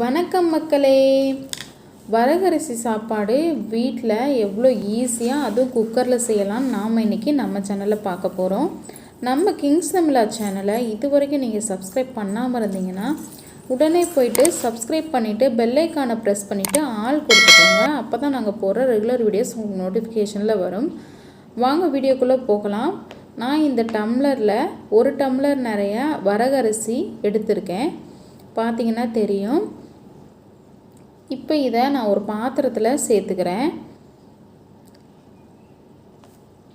வணக்கம் மக்களே. வரகரிசி சாப்பாடு வீட்டில் எவ்வளோ ஈஸியாக அதுவும் குக்கரில் செய்யலாம் நாம் இன்றைக்கி நம்ம சேனலில் பார்க்க போகிறோம் நம்ம கிங்ஸ் தமிழா சேனலை இது வரைக்கும் நீங்கள் சப்ஸ்கிரைப் பண்ணாமல் இருந்தீங்கன்னா உடனே போயிட்டு சப்ஸ்கிரைப் பண்ணிவிட்டு பெல்லைக்கானை ப்ரெஸ் பண்ணிவிட்டு ஆள் கொடுத்துக்கோங்க. அப்போ தான் நாங்கள் போடுற ரெகுலர் வீடியோஸ் உங்களுக்கு நோட்டிஃபிகேஷனில் வரும். வாங்க வீடியோக்குள்ளே போகலாம். நான் இந்த டம்ளரில் ஒரு டம்ளர் நிறைய வரகரிசி எடுத்திருக்கேன். பார்த்தீங்கன்னா தெரியும். இப்போ இதை நான் ஒரு பாத்திரத்தில் சேர்த்துக்கிறேன்.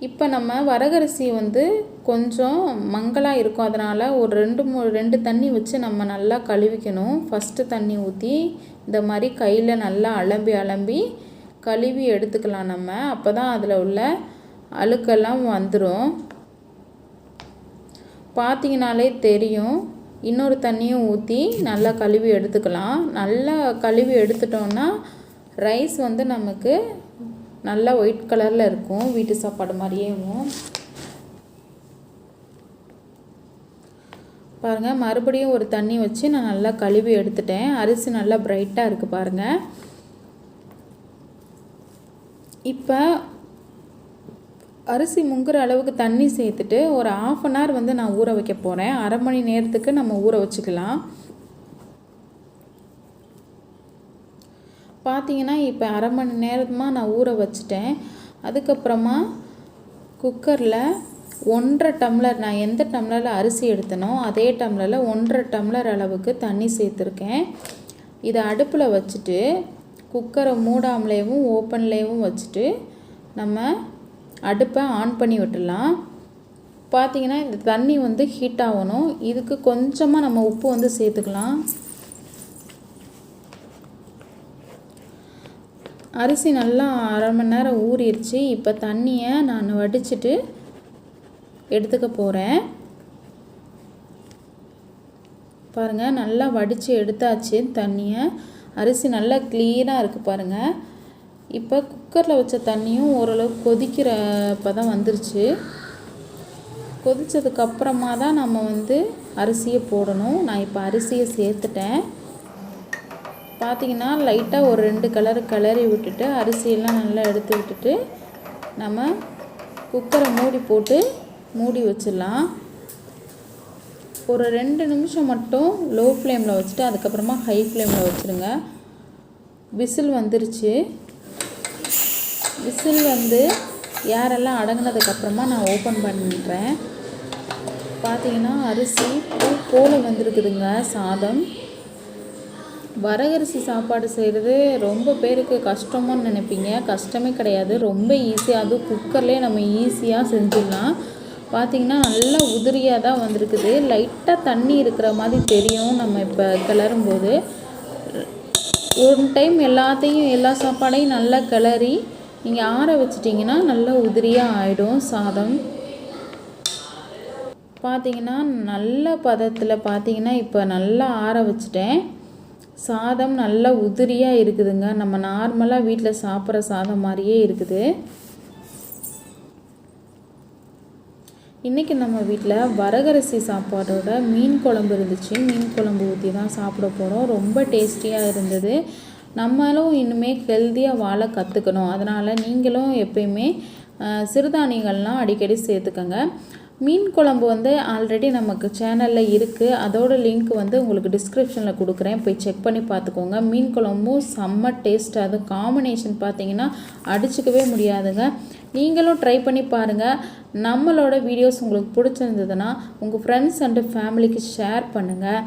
இப்போ நம்ம வரகரிசி வந்து கொஞ்சம் மங்கலாக இருக்கும். அதனால் ஒரு ரெண்டு மூ ரெண்டு தண்ணி வச்சு நம்ம நல்லா கழுவிக்கணும். ஃபஸ்ட்டு தண்ணி ஊற்றி இந்த மாதிரி கையில் நல்லா அலம்பி அலம்பி கழுவி எடுத்துக்கலாம் நம்ம. அப்போ தான் அதில் உள்ள அழுக்கெல்லாம் வந்துடும் பார்த்தீங்கனாலே தெரியும். இன்னொரு தண்ணியும் ஊற்றி நல்லா கழுவி எடுத்துக்கலாம். நல்லா கழுவி எடுத்துட்டோன்னா ரைஸ் வந்து நமக்கு நல்லா ஒயிட் கலரில் இருக்கும். வீட்டு சாப்பாடு மாதிரியேவும் பாருங்கள் மறுபடியும் ஒரு தண்ணி வச்சு நான் நல்லா கழுவி எடுத்துட்டேன். அரிசி நல்லா பிரைட்டாக இருக்குது பாருங்கள் இப்போ அரிசி முங்குற அளவுக்கு தண்ணி சேர்த்துட்டு ஒரு ஆஃப் அன் ஹவர் வந்து நான் ஊற வைக்க போகிறேன் அரை மணி நேரத்துக்கு நம்ம ஊற வச்சுக்கலாம். பார்த்தீங்கன்னா இப்போ அரை மணி நேரமாக நான் ஊற வச்சுட்டேன். அதுக்கப்புறமா குக்கரில் ஒன்றரை டம்ளர் நான் எந்த டம்ளரில் அரிசி எடுத்தனோ அதே டம்ளரில் ஒன்றரை டம்ளர் அளவுக்கு தண்ணி சேர்த்துருக்கேன். இதை அடுப்பில் வச்சுட்டு குக்கரை மூடாமலேயும் ஓப்பன்லேயும் வச்சுட்டு நம்ம அடுப்பை ஆன் பண்ணி விட்டுடலாம். பார்த்தீங்கன்னா இந்த தண்ணி வந்து ஹீட் ஆகணும். இதுக்கு கொஞ்சமாக நம்ம உப்பு வந்து சேர்த்துக்கலாம். அரிசி நல்லா அரை மணி நேரம் ஊறிடுச்சு. இப்போ தண்ணியை நான் வடிச்சிட்டு எடுத்துக்க போகிறேன் பாருங்கள் நல்லா வடித்து எடுத்தாச்சு தண்ணியை. அரிசி நல்லா க்ளீனாக இருக்குது பாருங்கள் இப்போ குக்கரில் வச்ச தண்ணியும் ஓரளவு கொதிக்கிற தான் வந்துருச்சு. கொதித்ததுக்கப்புறமா தான் நம்ம வந்து அரிசியை போடணும். நான் இப்போ அரிசியை சேர்த்துட்டேன். பார்த்திங்கன்னா லைட்டாக ஒரு ரெண்டு கலர் கிளறி விட்டுட்டு அரிசியெல்லாம் நல்லா எடுத்து விட்டுட்டு நம்ம குக்கரை மூடி போட்டு மூடி வச்சிடலாம். ஒரு ரெண்டு நிமிஷம் மட்டும் லோ ஃப்ளேமில் வச்சுட்டு அதுக்கப்புறமா ஹை ஃப்ளேமில் வச்சுருங்க. விசில் வந்துருச்சு. விசில் வந்து யாரெல்லாம் அடங்கினதுக்கப்புறமா நான் ஓப்பன் பண்ணுறேன் பார்த்தீங்கன்னா அரிசி பூ போல் வந்துருக்குதுங்க சாதம். வரகரிசி சாப்பாடு செய்கிறது ரொம்ப பேருக்கு கஷ்டமுன்னு நினைப்பீங்க. கஷ்டமே கிடையாது. ரொம்ப ஈஸியாக அதுவும் குக்கர்லேயே நம்ம ஈஸியாக செஞ்சிடலாம். பார்த்திங்கன்னா நல்லா உதிரியாக தான் வந்திருக்குது. லைட்டாக தண்ணி இருக்கிற மாதிரி தெரியும் நம்ம இப்போ கிளறும்போது. ஒரு டைம் எல்லாத்தையும் எல்லா சாப்பாடையும் நல்லா கிளறி நீங்கள் ஆற வச்சிட்டிங்கன்னா நல்லா உதிரியாக ஆகிடும் சாதம். பார்த்தீங்கன்னா நல்ல பதத்தில் பார்த்தீங்கன்னா இப்போ நல்லா ஆற வச்சுட்டேன். சாதம் நல்லா உதிரியாக இருக்குதுங்க. நம்ம நார்மலாக வீட்டில் சாப்பிட்ற சாதம் மாதிரியே இருக்குது. இன்றைக்கி நம்ம வீட்டில் வரகரிசி சாப்பாடோட மீன் குழம்பு இருந்துச்சு. மீன் குழம்பு ஊற்றி தான் சாப்பிட போகிறோம் ரொம்ப டேஸ்டியாக இருந்தது. நம்மளும் இனிமேல் ஹெல்த்தியாக வாழ கற்றுக்கணும் அதனால் நீங்களும் எப்பயுமே சிறுதானியங்கள்லாம் அடிக்கடி சேர்த்துக்கோங்க. மீன் குழம்பு வந்து ஆல்ரெடி நமக்கு சேனலில் இருக்குது அதோட லிங்க் வந்து உங்களுக்கு டிஸ்கிரிப்ஷனில் கொடுக்குறேன். போய் செக் பண்ணி பார்த்துக்கோங்க. மீன் குழம்பும் செம்ம டேஸ்ட் அது காம்பினேஷன் பார்த்தீங்கன்னா அடிச்சுக்கவே முடியாதுங்க. நீங்களும் ட்ரை பண்ணி பாருங்கள் நம்மளோட வீடியோஸ் உங்களுக்கு பிடிச்சிருந்ததுன்னா உங்கள் ஃப்ரெண்ட்ஸ் அண்டு ஃபேமிலிக்கு ஷேர் பண்ணுங்கள்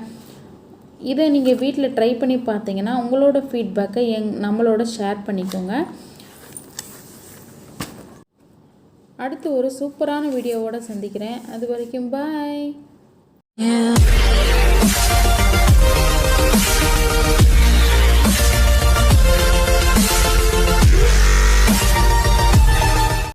இதை நீங்கள் வீட்டில் ட்ரை பண்ணி பார்த்தீங்கன்னா உங்களோட ஃபீட்பேக்கை எங் நம்மளோட ஷேர் பண்ணிக்கோங்க. அடுத்து ஒரு சூப்பரான வீடியோவோடு சந்திக்கிறேன். அது வரைக்கும் பாய்